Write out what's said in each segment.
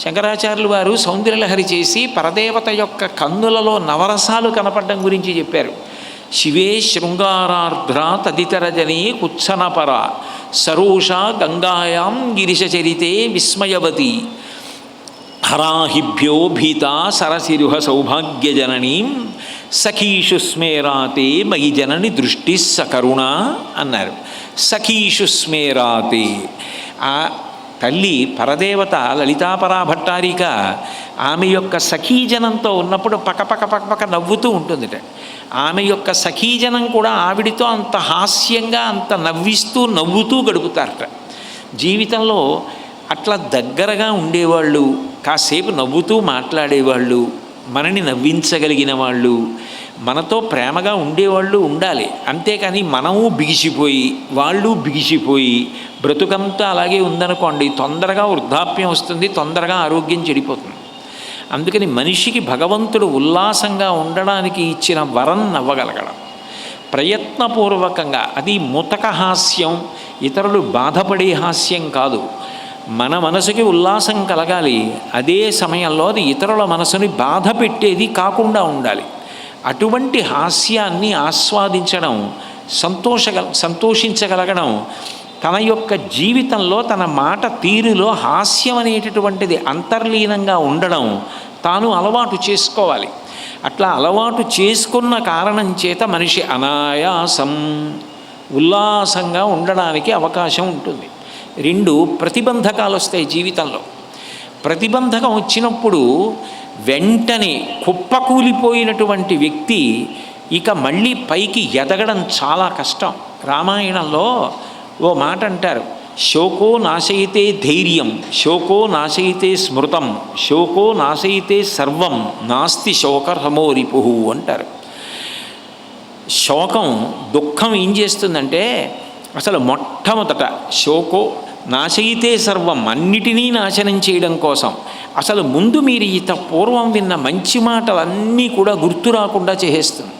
శంకరాచార్యులు వారు సౌందర్యలహరి చేసి పరదేవత యొక్క కన్నులలో నవరసాలు కనపడడం గురించి చెప్పారు. శివే శృంగారార్ధ్ర తదితరజనే కుత్సనపర సరోష గంగాయాం గిరిశచరితే విస్మయవతి. హరాహిభ్యో భీత సరసిరుహ సౌభాగ్యజననీం సఖీషు స్మేరాతే మయి జనని దృష్టి సకరుణ అన్నారు. సఖీషు స్మేరాతే. తల్లి పరదేవత లలితాపరా భట్టారిక ఆమె యొక్క సఖీజనంతో ఉన్నప్పుడు పకపక పక్కపక్క నవ్వుతూ ఉంటుందిట. ఆమె యొక్క సఖీజనం కూడా ఆవిడితో అంత హాస్యంగా అంత నవ్విస్తూ నవ్వుతూ గడుపుతారట. జీవితంలో అట్లా దగ్గరగా ఉండేవాళ్ళు కాసేపు నవ్వుతూ మాట్లాడేవాళ్ళు మనని నవ్వించగలిగిన వాళ్ళు మనతో ప్రేమగా ఉండేవాళ్ళు ఉండాలి. అంతేకాని మనము బిగిసిపోయి వాళ్ళు బిగిసిపోయి బ్రతుకంతా అలాగే ఉందనుకోండి తొందరగా వృద్ధాప్యం వస్తుంది తొందరగా ఆరోగ్యం చెడిపోతుంది. అందుకని మనిషికి భగవంతుడు ఉల్లాసంగా ఉండడానికి ఇచ్చిన వరం నవ్వగలగడం. ప్రయత్నపూర్వకంగా అది ముతక హాస్యం ఇతరులు బాధపడే హాస్యం కాదు. మన మనసుకి ఉల్లాసం కలగాలి. అదే సమయంలో అది ఇతరుల మనసుని బాధ పెట్టేది కాకుండా ఉండాలి. అటువంటి హాస్యాన్ని ఆస్వాదించడం సంతోషగల సంతోషించగలగడం తన యొక్క జీవితంలో తన మాట తీరులో హాస్యం అనేటటువంటిది అంతర్లీనంగా ఉండడం తాను అలవాటు చేసుకోవాలి. అట్లా అలవాటు చేసుకున్న కారణం చేత మనిషి అనాయాసం ఉల్లాసంగా ఉండడానికి అవకాశం ఉంటుంది. రెండు ప్రతిబంధకాలు వస్తాయి జీవితంలో. ప్రతిబంధకం వచ్చినప్పుడు వెంటనే కుప్పకూలిపోయినటువంటి వ్యక్తి ఇక మళ్ళీ పైకి ఎదగడం చాలా కష్టం. రామాయణంలో ఓ మాట అంటారు. శోకో నాశయితే ధైర్యం శోకో నాశయితే స్మృతం శోకో నాశయితే సర్వం నాస్తి శోకరమోరిపు అంటారు. శోకం దుఃఖం ఏం చేస్తుందంటే అసలు మొట్టమొదట శోకో నాశయితే సర్వం అన్నిటినీ నాశనం చేయడం కోసం అసలు ముందు మీరు ఇత పూర్వం విన్న మంచి మాటలన్నీ కూడా గుర్తు రాకుండా చేసేస్తుంది.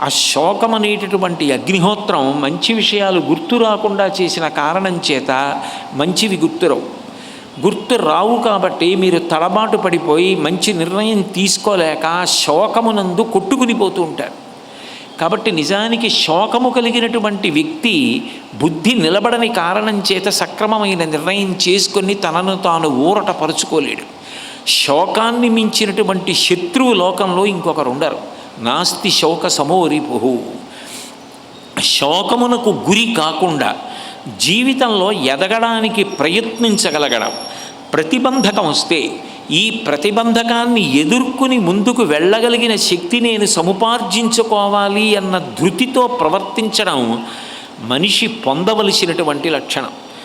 ఆ శోకం అనేటటువంటి అగ్నిహోత్రం మంచి విషయాలు గుర్తు రాకుండా చేసిన కారణం చేత మంచివి గుర్తురావు. గుర్తు రావు కాబట్టి మీరు తడబాటు పడిపోయి మంచి నిర్ణయం తీసుకోలేక శోకమునందు కొట్టుకుని పోతూ ఉంటారు. కాబట్టి నిజానికి శోకము కలిగినటువంటి వ్యక్తి బుద్ధి నిలబడని కారణం చేత సక్రమమైన నిర్ణయం చేసుకొని తనను తాను ఊరట పరుచుకోలేడు. శోకాన్ని మించినటువంటి శత్రువు లోకంలో ఇంకొకరు ఉండరు నాస్తి శోక సమోరిపు శోకమునకు గురి కాకుండా జీవితంలో ఎదగడానికి ప్రయత్నించగలగడం. ప్రతిబంధకం వస్తే ఈ ప్రతిబంధకాన్ని ఎదుర్కొని ముందుకు వెళ్ళగలిగిన శక్తి నేను సముపార్జించుకోవాలి అన్న ధృతితో ప్రవర్తించడం మనిషి పొందవలసినటువంటి లక్షణం.